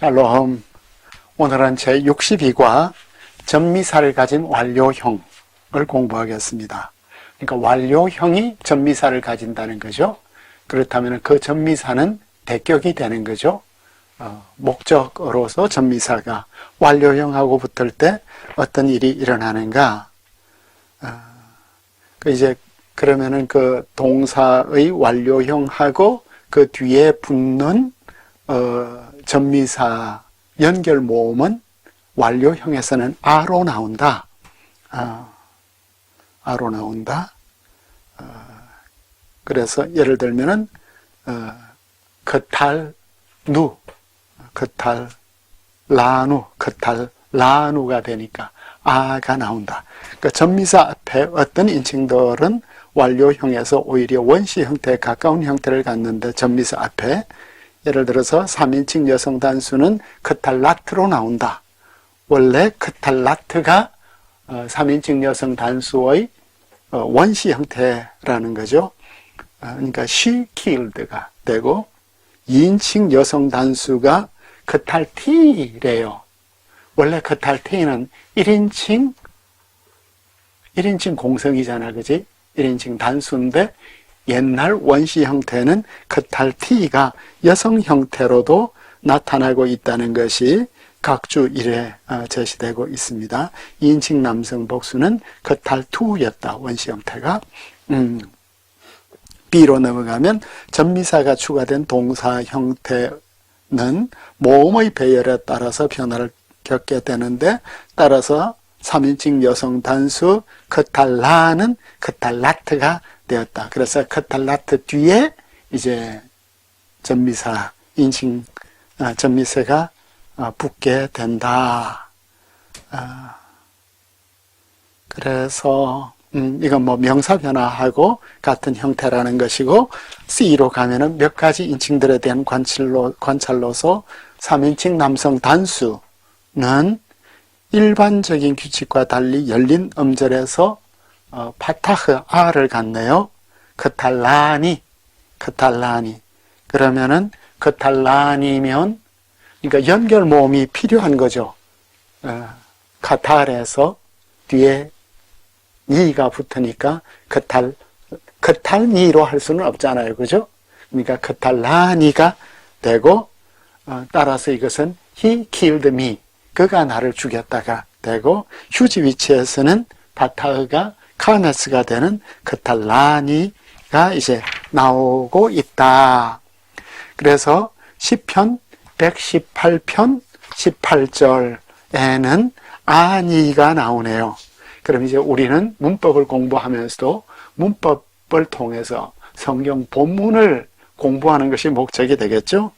샬롬. 오늘은 제 62과 전미사를 가진 완료형을 공부하겠습니다. 그러니까 완료형이 전미사를 가진다는 거죠. 그렇다면 그 전미사는 대격이 되는 거죠. 어, 목적으로서 전미사가 완료형하고 붙을 때 어떤 일이 일어나는가. 어, 그 이제 그러면은 그 동사의 완료형하고 그 뒤에 붙는 어, 전미사 연결 모음은 완료형에서는 아로 나온다. 아, 아로 나온다. 어, 그래서 예를 들면은 어, 그탈 누, 그탈 라누, 그탈 라누가 되니까 아가 나온다. 그 전미사 앞에 어떤 인칭들은 완료형에서 오히려 원시 형태에 가까운 형태를 갖는데 전미사 앞에 예를 들어서 3인칭 여성 단수는 크탈라트로 나온다. 원래 크탈라트가 3인칭 여성 단수의 어, 원시 형태라는 거죠. 어, 그러니까 she killed가 되고 2인칭 여성 단수가 크탈티래요. 원래 크탈티는 1인칭 1인칭 공성이잖아, 그지? 1인칭 단수인데 옛날 원시 형태는 크탈티가 여성 형태로도 나타나고 있다는 것이 각주 1에 어, 제시되고 있습니다. 2인칭 남성 복수는 크탈투였다, 원시 형태가. 음, B로 넘어가면 전미사가 추가된 동사 형태는 모음의 배열에 따라서 변화를 겪게 되는데 따라서 3인칭 여성 단수 크탈라는 크탈라트가 되었다. 그래서 크탈라트 뒤에 이제 전미사 인칭 아, 전미세가 아, 붙게 된다. 아, 그래서 음, 이건 뭐 명사 변화하고 같은 형태라는 것이고 C로 가면은 몇 가지 인칭들에 대한 관찰로, 관찰로서 3인칭 남성 단수는 일반적인 규칙과 달리 열린 음절에서 어, 파타흐 아를 갖네요. 크탈라니, 크탈라니. 그러면은 크탈라니면 그러니까 연결 모음이 필요한 거죠. 어, 카탈에서 뒤에 니가 붙으니까 크탈 크탈니로 할 수는 없잖아요, 그죠? 그러니까 크탈라니가 되고 어, 따라서 이것은 he killed me 그가 나를 죽였다가 되고 휴지 위치에서는 바타흐가 카네스가 되는 크탈라니가 이제 나오고 있다. 그래서 시편 118편 18절에는 아니가 나오네요. 그럼 이제 우리는 문법을 공부하면서도 문법을 통해서 성경 본문을 공부하는 것이 목적이 되겠죠.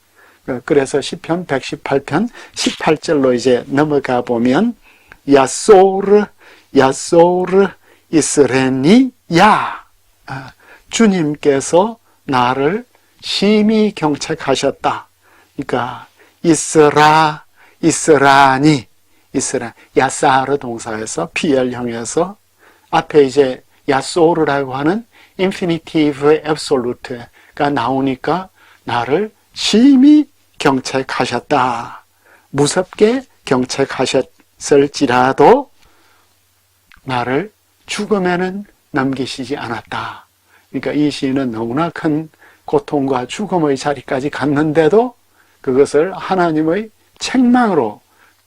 그래서 시편 118편 18절로 이제 넘어가 보면 야소르 야소르 이스레니 야 주님께서 나를 심히 경책하셨다. 그러니까 이스라 이스라니 이스라 야사르 동사에서 PL형에서 앞에 이제 야소르라고 하는 인피니티브 앱솔루트가 나오니까 나를 심히 경책하셨다. 무섭게 경책하셨을지라도 나를 죽음에는 남기시지 않았다. 그러니까 이 시인은 너무나 큰 고통과 죽음의 자리까지 갔는데도 그것을 하나님의 책망으로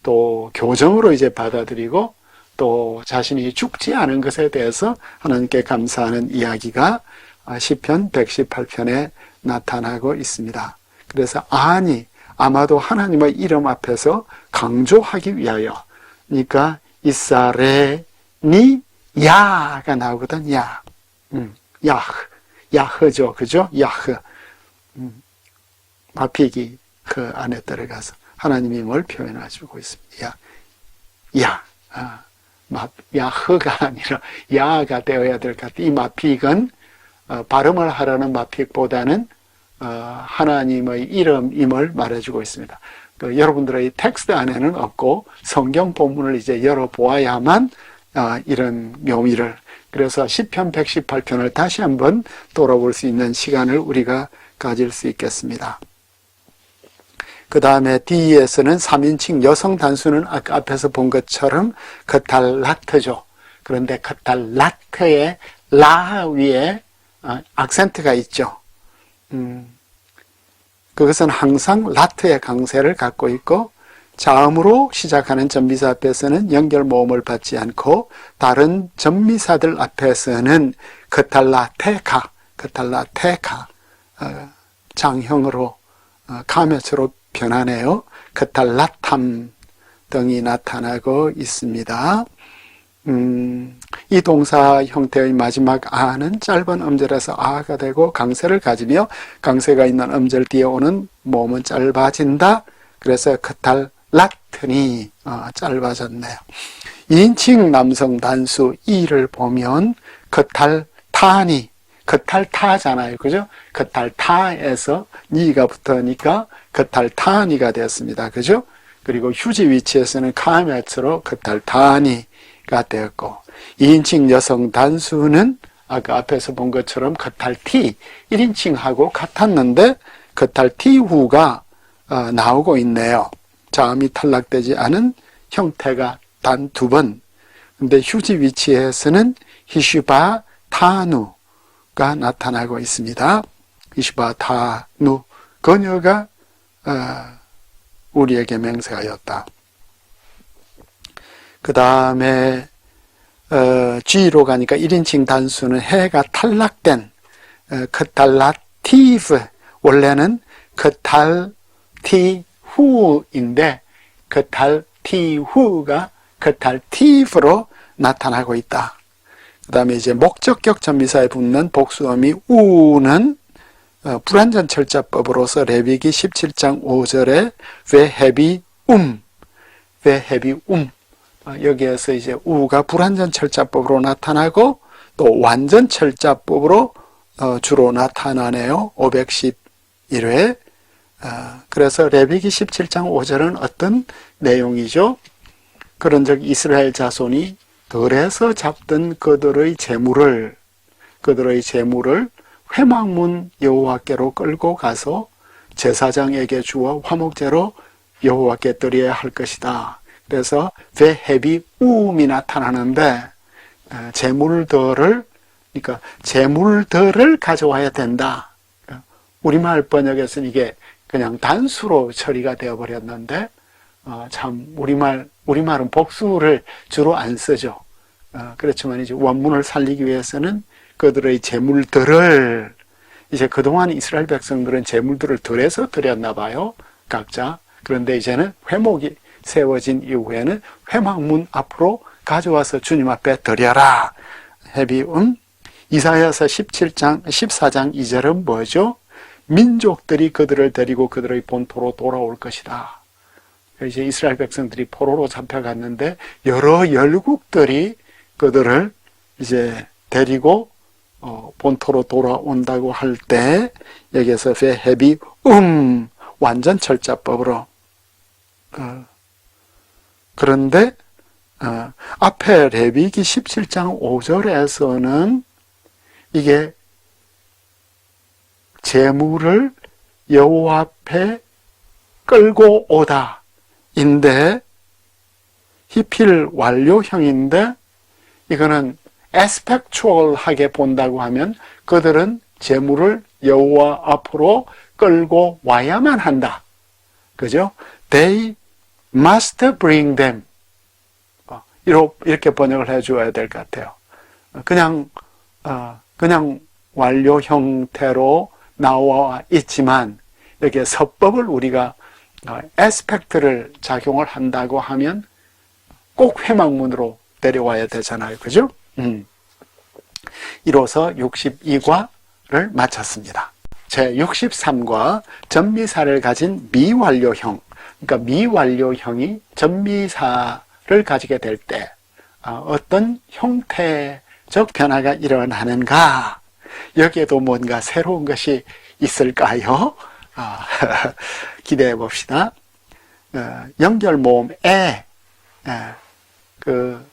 또 교정으로 이제 받아들이고 또 자신이 죽지 않은 것에 대해서 하나님께 감사하는 이야기가 시편 118편에 나타나고 있습니다. 그래서 아니 아마도 하나님의 이름 앞에서 강조하기 위하여 그러니까 이사레니 야가 나오거든 야. 음, 야흐. 야흐죠 그죠? 야흐. 음, 마피기 그 안에 들어가서 하나님이 뭘 표현해 주고 있습니다 야, 야. 아, 마, 야흐가 아니라 야가 되어야 될 것 같아. 이 마픽은 어, 발음을 하라는 마픽보다는 어, 하나님의 이름임을 말해주고 있습니다. 그 여러분들의 텍스트 안에는 없고 성경 본문을 이제 열어보아야만 어, 이런 묘미를 그래서 시편 118편을 다시 한번 돌아볼 수 있는 시간을 우리가 가질 수 있겠습니다. 그 다음에 D에서는 3인칭 여성 단수는 아까 앞에서 본 것처럼 그탈라트죠. 그런데 그탈라트의 라 위에 어, 악센트가 있죠. 음, 그것은 항상 라트의 강세를 갖고 있고 자음으로 시작하는 전미사 앞에서는 연결 모음을 받지 않고 다른 전미사들 앞에서는 그탈라 테카, 그탈라 테카 어, 장형으로 어, 가면으로 변하네요. 그탈라탐 등이 나타나고 있습니다. 음, 이 동사 형태의 마지막 아는 짧은 음절에서 아가 되고 강세를 가지며 강세가 있는 음절 뒤에 오는 모음은 짧아진다. 그래서 그탈 라트니 어, 짧아졌네요. 2인칭 남성 단수 이를 보면 그탈 타니 그탈 타잖아요. 그죠? 그탈 타에서 니가 붙으니까 그탈 타니가 되었습니다. 그죠? 그리고 휴지 위치에서는 카메트로 그탈 타니가 되었고 2인칭 여성 단수는 아까 앞에서 본 것처럼 그탈 티 1인칭하고 같았는데 그탈 티 후가 어, 나오고 있네요. 자음이 탈락되지 않은 형태가 단 두 번. 근데 휴지 위치에서는 히슈바 타누가 나타나고 있습니다. 히슈바 타누. 그녀가 어, 우리에게 맹세하였다. 그 다음에 어, G로 가니까 1인칭 단수는 해가 탈락된 어, 크탈라티브 원래는 크탈티 후인데 크탈티후가 크탈티브로 나타나고 있다. 그 다음에 이제 목적격 전미사에 붙는 복수음이 우는 어, 불완전 철자법으로서 레위기 17장 5절에 왜 헤비 움, 왜 헤비 움 어, 여기에서 이제 우가 불완전 철자법으로 나타나고 또 완전 철자법으로 어, 주로 나타나네요. 511회. 그래서 레위기 17장 5절은 어떤 내용이죠? 그런즉 이스라엘 자손이 들에서 잡던 그들의 재물을 그들의 재물을 회막문 여호와께로 끌고 가서 제사장에게 주어 화목제로 여호와께 드려야 할 것이다. 그래서 베헤비 우음이 나타나는데 어, 재물들을 그러니까 재물들을 가져와야 된다. 우리말 번역에서는 이게 그냥 단수로 처리가 되어 버렸는데 어, 참 우리말 우리말은 복수를 주로 안 쓰죠. 어, 그렇지만 이제 원문을 살리기 위해서는 그들의 재물들을 이제 그동안 이스라엘 백성들은 재물들을 들여서 드렸나 봐요. 각자. 그런데 이제는 회목이 세워진 이후에는 회막문 앞으로 가져와서 주님 앞에 드려라. 헤비음 이사야서 17장 14장 2절은 뭐죠? 민족들이 그들을 데리고 그들의 본토로 돌아올 것이다. 이제 이스라엘 백성들이 포로로 잡혀갔는데 여러 열국들이 그들을 이제 데리고 어, 본토로 돌아온다고 할 때 여기에서 헤비 음 완전 철자법으로 어, 그런데 어, 앞에 레위기 17장 5절에서는 이게 재물을 여호와 앞에 끌고 오다 인데 히필 완료형인데 이거는 에스펙추얼하게 본다고 하면 그들은 재물을 여호와 앞으로 끌고 와야만 한다. 그죠? They must bring them. 어, 이렇게 번역을 해줘야 될 것 같아요. 그냥 어, 그냥 완료 형태로 나와 있지만 여기에 서법을 우리가 에스펙트를 작용을 한다고 하면 꼭 회막문으로 데려와야 되잖아요. 그죠? 음. 이로써 62과를 마쳤습니다. 제 63과 전미사를 가진 미완료형, 그러니까 미완료형이 전미사를 가지게 될때 아, 어떤 형태적 변화가 일어나는가? 여기에도 뭔가 새로운 것이 있을까요? 아, 기대해 봅시다. 어, 연결 모음 에, 그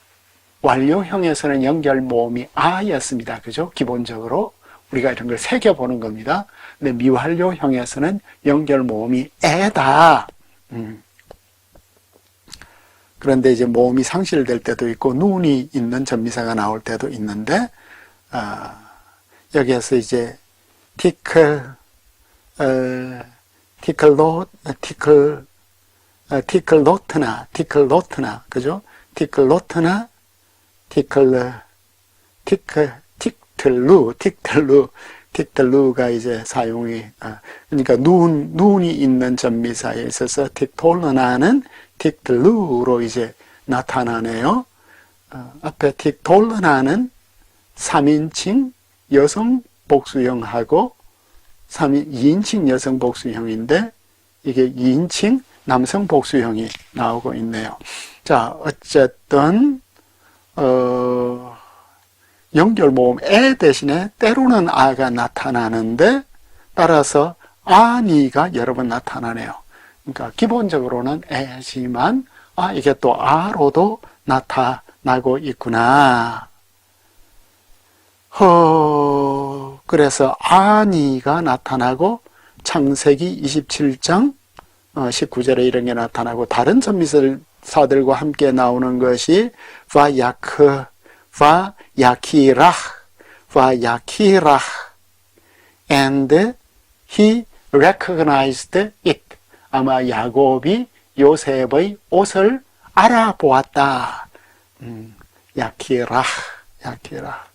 완료형에서는 연결 모음이 아였습니다. 그죠? 기본적으로 우리가 이런 걸 새겨 보는 겁니다. 근데 미완료형에서는 연결 모음이 에다. 음. 그런데 이제 모음이 상실될 때도 있고 눈이 있는 전미사가 나올 때도 있는데 아, 여기에서 이제 티클 어, 티클로 티클 어, 티클로트나 티클로트나 그죠? 티클로트나 티클 티클 틱틀루 틱틀루 틱틀루가 이제 사용이 아, 그러니까 눈 눈이 있는 전미사에 있어서 틱톨르나는 틱틀루로 이제 나타나네요. 어, 앞에 틱톨르나는 3인칭 여성 복수형하고 3인, 2인칭 여성 복수형인데 이게 2인칭 남성 복수형이 나오고 있네요. 자, 어쨌든 어, 연결 모음 에 대신에 때로는 아가 나타나는데 따라서 아니가 여러 번 나타나네요. 그러니까 기본적으로는 에지만 아 이게 또 아로도 나타나고 있구나. 허 그래서 아니가 나타나고 창세기 27장 19절에 이런 게 나타나고 다른 전미사들과 함께 나오는 것이 바야크 바야키라 바야키라 and he recognized it 아마 야곱이 요셉의 옷을 알아보았다. 음, 야키라, 야키라.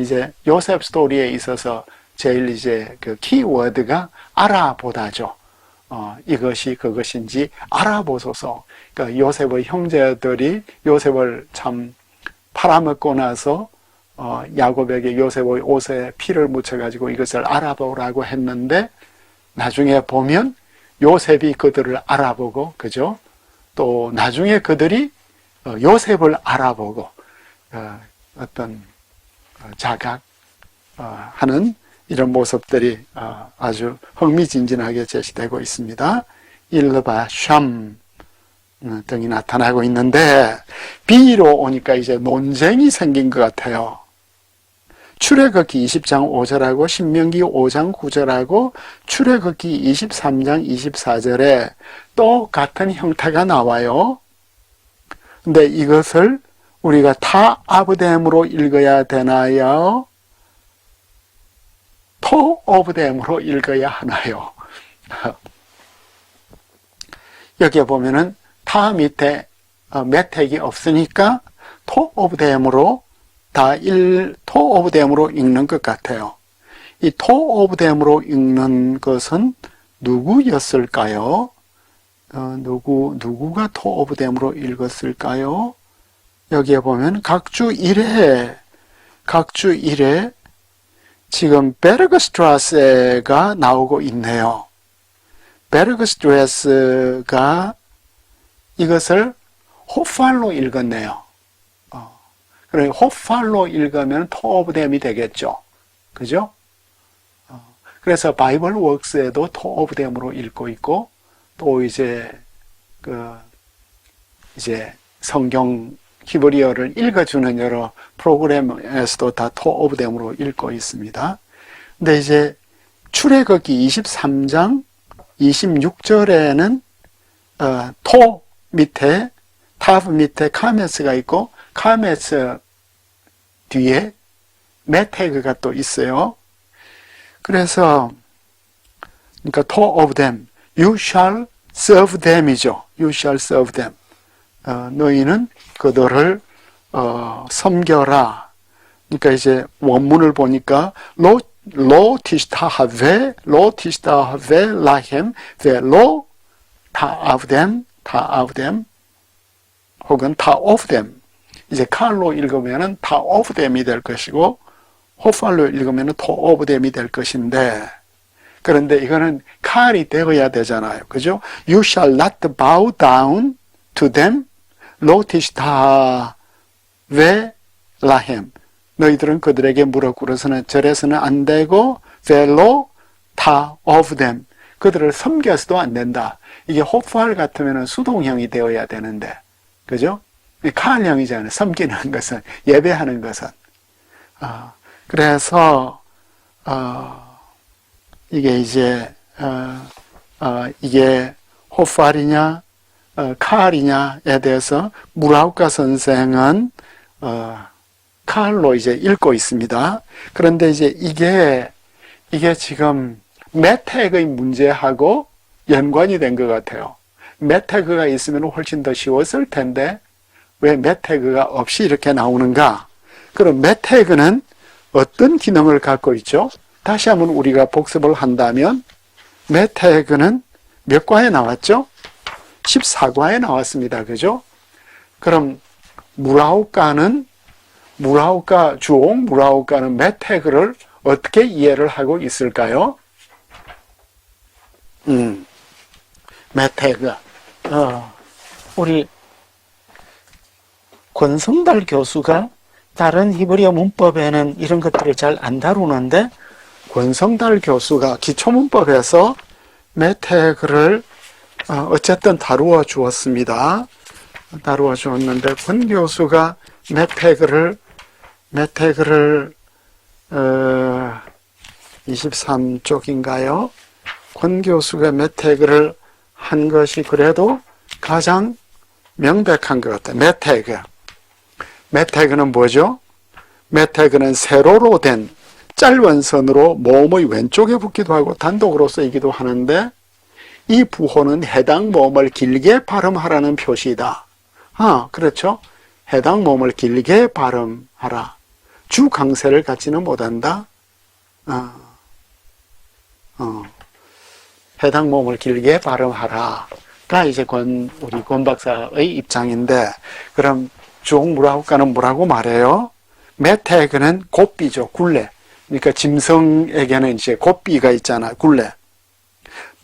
이제 요셉 스토리에 있어서 제일 이제 그 키워드가 알아보다죠. 어, 이것이 그것인지 알아보소서. 그러니까 요셉의 형제들이 요셉을 참 팔아먹고 나서 어, 야곱에게 요셉의 옷에 피를 묻혀가지고 이것을 알아보라고 했는데 나중에 보면 요셉이 그들을 알아보고 그죠? 또 나중에 그들이 어, 요셉을 알아보고 어, 어떤 자각하는 이런 모습들이 아주 흥미진진하게 제시되고 있습니다. 일르바 샴 등이 나타나고 있는데 B로 오니까 이제 논쟁이 생긴 것 같아요. 출애굽기 20장 5절하고 신명기 5장 9절하고 출애굽기 23장 24절에 또 같은 형태가 나와요. 근데 이것을 우리가 타 아브뎀으로 읽어야 되나요? 토 오브뎀으로 읽어야 하나요? 여기에 보면은 타 밑에 메택이 없으니까 토 오브뎀으로 다 일, 토 오브 댐으로 읽는 것 같아요. 이 토 오브 댐으로 읽는 것은 누구였을까요? 어, 누구, 누구가 토 오브 댐으로 읽었을까요? 여기에 보면 각주 1회, 각주 1회, 지금 베르그스트라스가 나오고 있네요. 베르그스트라스가 이것을 호팔로 읽었네요. 그래 호팔로 읽으면 토오브댐이 되겠죠. 그죠? 어, 그래서 바이블 웍스에도 토오브댐으로 읽고 있고 또 이제 그 이제 성경 히브리어를 읽어주는 여러 프로그램에서도 다 토오브댐으로 읽고 있습니다. 근데 이제 출애굽기 23장 26절에는 어, 토 밑에 타브 밑에 카메스가 있고 카메스 뒤에 메태그가 또 있어요. 그래서 그러니까 to of them, you shall serve them이죠. You shall serve them. 어, 너희는 그들을 어, 섬겨라. 그러니까 이제 원문을 보니까 로 로 티스타하베 로 티스타하베 라헴 베로 of them 혹은 them 이제 칼로 읽으면은 댐이 될 것이고 호팔로 읽으면은 토 오브 댐이 될 것인데 그런데 이거는 칼이 되어야 되잖아요. 그죠? You shall not bow down to them. 로티시타 왜 라햄. 너희들은 그들에게 무릎 꿇어서는 절에서는 안 되고 벨로 타 of them. 그들을 섬겨서도 안 된다. 이게 호프할 같으면 수동형이 되어야 되는데. 그죠? 카알형이잖아요. 섬기는 것은, 예배하는 것은. 어, 그래서, 어, 이게 이제 어, 어, 이게 호팔이냐 어, 칼이냐에 대해서 무라우카 선생은 어, 칼로 이제 읽고 있습니다. 그런데 이제 이게 이게 지금 메택의 문제하고 연관이 된 것 같아요. 메태그가 있으면 훨씬 더 쉬웠을 텐데 왜 메태그가 없이 이렇게 나오는가? 그럼 메태그는 어떤 기능을 갖고 있죠? 다시 한번 우리가 복습을 한다면 메태그는 몇 과에 나왔죠? 14과에 나왔습니다. 그죠? 그럼 무라우카는 무라우카 주옥 무라우카는 메태그를 어떻게 이해를 하고 있을까요? 음, 메태그. 어, 우리 권성달 교수가 다른 히브리어 문법에는 이런 것들을 잘 안 다루는데 권성달 교수가 기초문법에서 메태그를 어, 어쨌든 다루어 주었습니다. 다루어 주었는데 권 교수가 메태그를 메태그를 어, 23쪽인가요? 권 교수가 메태그를 한 것이 그래도 가장 명백한 것 같아요. 메태그. 메태그는 뭐죠? 메태그는 세로로 된 짧은 선으로 모음의 왼쪽에 붙기도 하고 단독으로 쓰이기도 하는데 이 부호는 해당 모음을 길게 발음하라는 표시이다. 아, 그렇죠. 해당 모음을 길게 발음하라. 주 강세를 갖지는 못한다. 아, 어. 해당 모음을 길게 발음하라 가 이제 권, 우리 권 박사의 입장인데, 그럼 주옥무라고가는 뭐라고 말해요? 메테그는 곱비죠, 굴레. 그러니까 짐승에게는 이제 곱비가 있잖아, 굴레.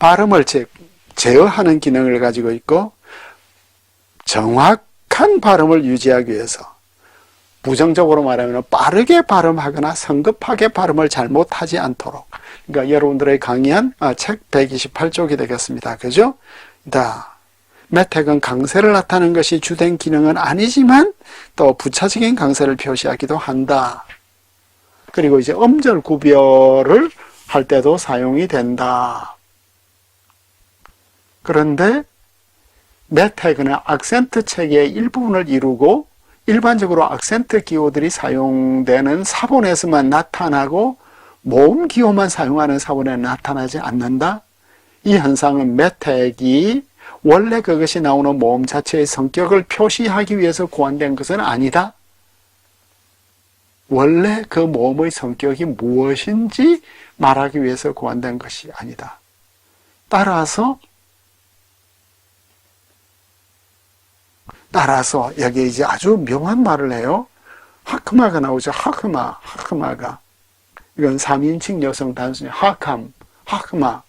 발음을 제, 제어하는 기능을 가지고 있고, 정확한 발음을 유지하기 위해서, 부정적으로 말하면 빠르게 발음하거나 성급하게 발음을 잘못하지 않도록. 그러니까 여러분들의 강의한 아, 책 128쪽이 되겠습니다. 그죠? 다. 메택은 강세를 나타내는 것이 주된 기능은 아니지만 또 부차적인 강세를 표시하기도 한다. 그리고 이제 음절 구별을 할 때도 사용이 된다. 그런데 메테그는 악센트 체계의 일부분을 이루고 일반적으로 악센트 기호들이 사용되는 사본에서만 나타나고 모음 기호만 사용하는 사본에 나타나지 않는다. 이 현상은 메택이 원래 그것이 나오는 모음 자체의 성격을 표시하기 위해서 고안된 것은 아니다. 원래 그 모음의 성격이 무엇인지 말하기 위해서 고안된 것이 아니다. 따라서 따라서 여기 이제 아주 묘한 말을 해요. 하크마가 나오죠. 하크마, 하크마가. 이건 3인칭 여성 단순히 하캄, 하크마.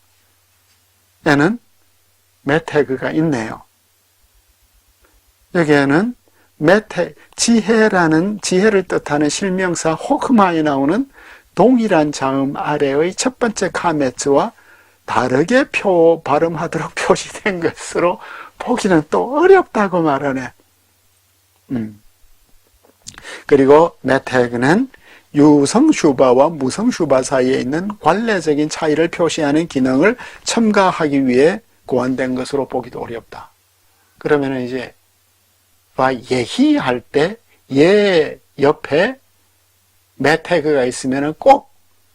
에는 메테그가 있네요. 여기에는 메테, 지혜라는 지혜를 뜻하는 실명사 호크마에 나오는 동일한 자음 아래의 첫 번째 카메츠와 다르게 표 발음하도록 표시된 것으로 보기는 또 어렵다고 말하네. 음. 그리고 메테그는 유성 슈바와 무성 슈바 사이에 있는 관례적인 차이를 표시하는 기능을 첨가하기 위해 고안된 것으로 보기도 어렵다. 그러면 이제 예희 할 때 예 옆에 메테그가 있으면 꼭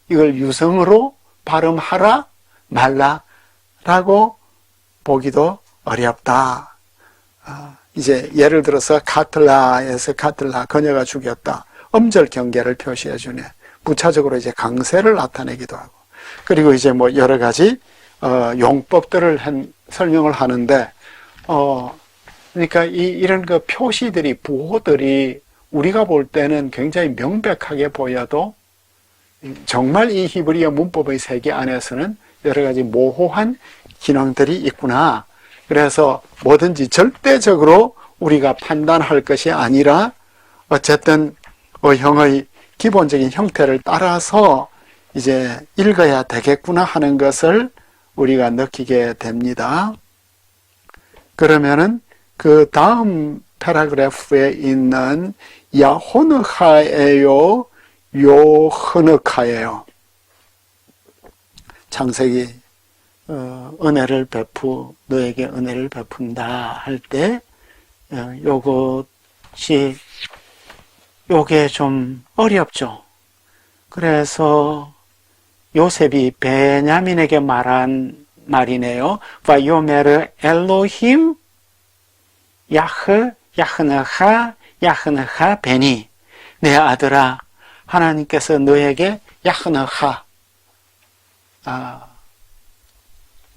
이걸 유성으로 발음하라 말라라고 보기도 어렵다. 아, 이제 예를 들어서 카틀라에서 카틀라 그녀가 죽였다. 음절 경계를 표시해 주네. 부차적으로 이제 강세를 나타내기도 하고. 그리고 이제 뭐 여러 가지 어, 용법들을 한, 설명을 하는데 어 그러니까 이 이런 그 표시들이 부호들이 우리가 볼 때는 굉장히 명백하게 보여도 정말 이 히브리어 문법의 세계 안에서는 여러 가지 모호한 기능들이 있구나. 그래서 뭐든지 절대적으로 우리가 판단할 것이 아니라 어쨌든 어형의 기본적인 형태를 따라서 이제 읽어야 되겠구나 하는 것을 우리가 느끼게 됩니다. 그러면은 그 다음 패러그래프에 있는 야호느카예요, 요흐느카예요. 창세기 어, 은혜를 베푸 너에게 은혜를 베푼다 할때 어, 요것이 요게 좀 어렵죠. 그래서 요셉이 베냐민에게 말한 말이네요. 바요메르 엘로힘 야흐 야흐느하 야흐느하 베니 내 아들아 하나님께서 너에게 야흐느하 아,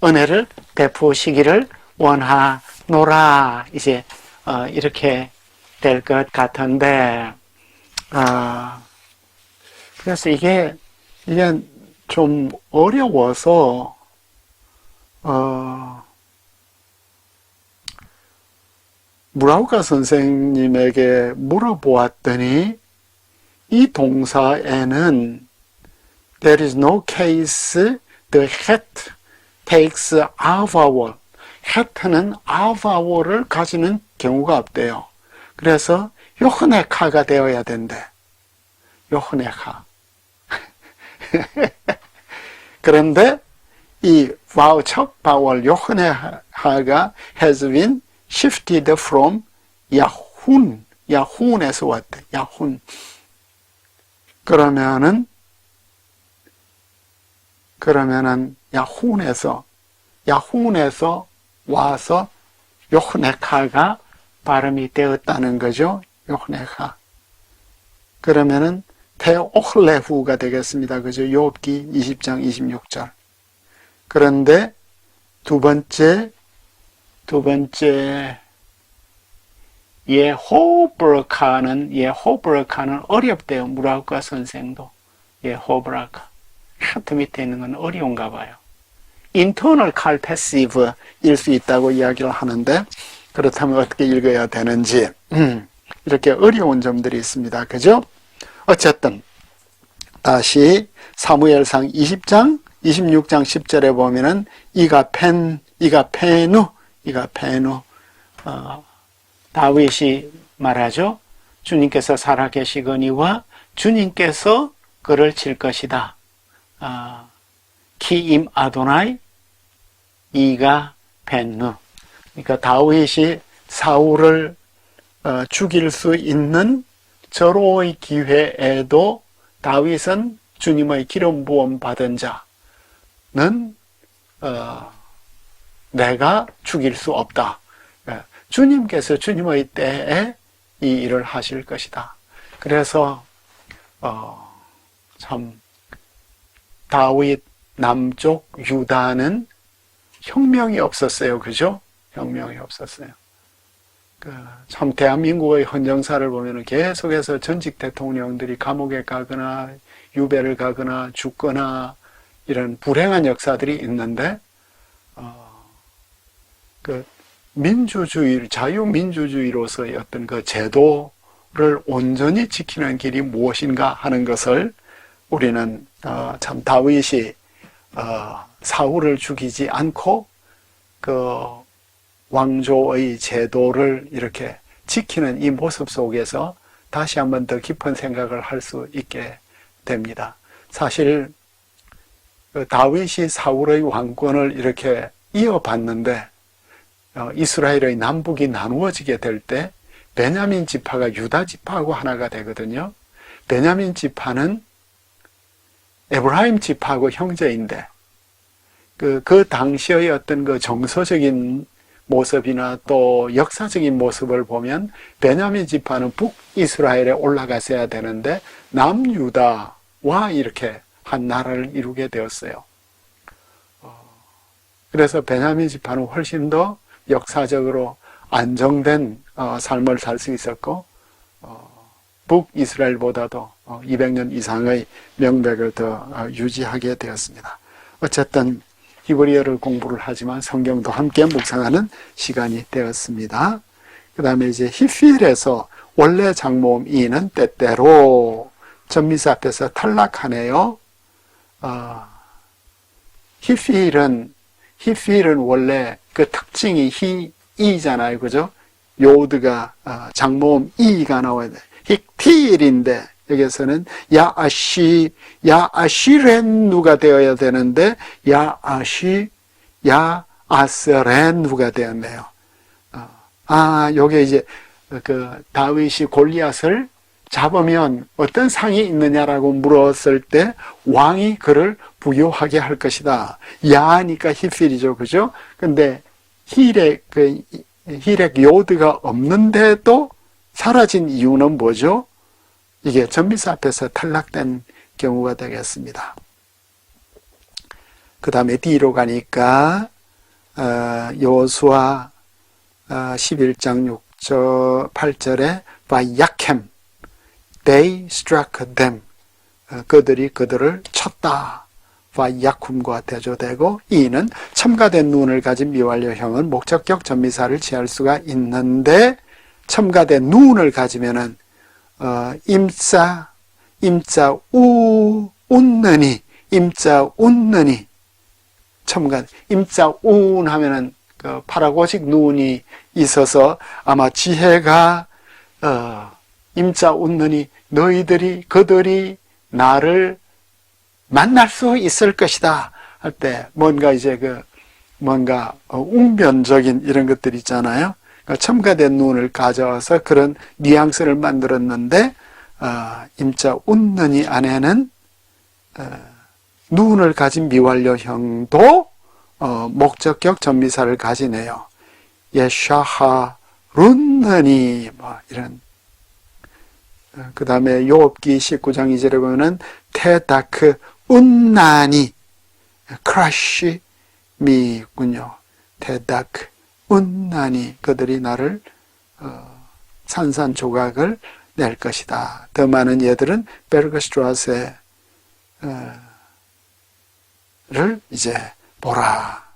은혜를 베푸시기를 원하노라. 이제 어, 이렇게 될 것 같은데 아, 그래서 이게 이게 좀 어려워서 어, 무라우카 선생님에게 물어보았더니 이 동사에는 there is no case the hat takes our vowel hat는 our vowel을 가지는 경우가 없대요. 그래서 요흐네카가 되어야 된대. 요흐네카. 그런데 이첫 vowel 요흐네하가 has been shifted from 야훈, 야훈에서 왔대. 야훈. 그러면은 그러면은 야훈에서 야훈에서 와서 요흐네카가 발음이 되었다는 거죠. 요흐네카. 그러면은 테오흐레후가 되겠습니다. 그죠? 욥기 20장 26절. 그런데 두 번째 두 번째 예호브라카는 예호브라카는 어렵대요. 무라우카 선생도 예호브라카 하트 밑에 있는 건 어려운가 봐요. 인터널 칼 패시브일 수 있다고 이야기를 하는데 그렇다면 어떻게 읽어야 되는지 음, 이렇게 어려운 점들이 있습니다. 그죠? 어쨌든 다시 사무엘상 20장 26장 10절에 보면은 이가 펜 이가 페누 이가 페누 어, 다윗이 말하죠. 주님께서 살아계시거니와 주님께서 그를 칠 것이다. 아, 키임 아도나이 이가 벤누. 그러니까 다윗이 사울을 어, 죽일 수 있는 절호의 기회에도 다윗은 주님의 기름 부음 받은 자는 어, 내가 죽일 수 없다. 예, 주님께서 주님의 때에 이 일을 하실 것이다. 그래서 어, 참 다윗 남쪽 유다는 혁명이 없었어요. 그죠? 혁명이 없었어요. 그, 참, 대한민국의 헌정사를 보면은 계속해서 전직 대통령들이 감옥에 가거나, 유배를 가거나, 죽거나, 이런 불행한 역사들이 있는데, 어, 그, 민주주의, 자유민주주의로서의 어떤 그 제도를 온전히 지키는 길이 무엇인가 하는 것을 우리는, 어, 참, 다윗이, 어, 사울을 죽이지 않고, 그, 왕조의 제도를 이렇게 지키는 이 모습 속에서 다시 한번 더 깊은 생각을 할 수 있게 됩니다. 사실 그 다윗이 사울의 왕권을 이렇게 이어받는데 어, 이스라엘의 남북이 나누어지게 될 때 베냐민 지파가 유다 지파하고 하나가 되거든요. 베냐민 지파는 에브라임 지파하고 형제인데 그, 그 당시의 어떤 그 정서적인 모습이나 또 역사적인 모습을 보면 베냐민 지파는 북이스라엘에 올라갔어야 되는데 남유다와 이렇게 한 나라를 이루게 되었어요. 어, 그래서 베냐민 지파는 훨씬 더 역사적으로 안정된 어, 삶을 살 수 있었고 어, 북이스라엘보다도 200년 이상의 명백을 더 유지하게 되었습니다. 어쨌든 히브리어를 공부를 하지만 성경도 함께 묵상하는 시간이 되었습니다. 그 다음에 이제 히필에서 원래 장모음 이는 때때로 전미사 앞에서 탈락하네요. 어, 히필은 히필은 원래 그 특징이 히 이잖아요, 그죠? 요드가 어, 장모음 이가 나와야 돼. 히틸인데 여기서는 야아시 야아시렌누가 되어야 되는데 야아시 야아스렌누가 되었네요. 어, 아, 요게 이제 그 다윗이 골리앗을 잡으면 어떤 상이 있느냐라고 물었을 때 왕이 그를 부유하게 할 것이다. 야하니까 히필이죠. 그죠? 근데 힐의 그 힐의 요드가 없는데도 사라진 이유는 뭐죠? 이게 전미사 앞에서 탈락된 경우가 되겠습니다. 그 다음에 뒤로 가니까 어, 11장 6절 8절에 바야켐 They struck them 어, 그들이 그들을 쳤다. 바야쿰과 대조되고 이는 첨가된 눈을 가진 미완료형은 목적격 전미사를 취할 수가 있는데 첨가된 눈을 가지면은 어, 임자 임자 우 웃느니 임자 웃느니 첨가 임자 운 하면은 그 파라고식 눈이 있어서 아마 지혜가 어, 임자 웃느니 너희들이 그들이 나를 만날 수 있을 것이다 할 때 뭔가 이제 그 뭔가 어, 웅변적인 이런 것들 있잖아요. 그러니까 첨가된 눈을 가져와서 그런 뉘앙스를 만들었는데 어, 임자 웃느니 안에는 어, 눈을 가진 미완료형도 어, 목적격 전미사를 가지네요. 예샤하 룬느니 뭐 이런 그 다음에 요업기 19장 2절에 보면은 테다크 운나니 크라쉬 미군요. 테다크 운나니 그들이 나를 어, 산산조각을 낼 것이다. 더 많은 얘들은 베르그스트라스의 어, 를 이제 보라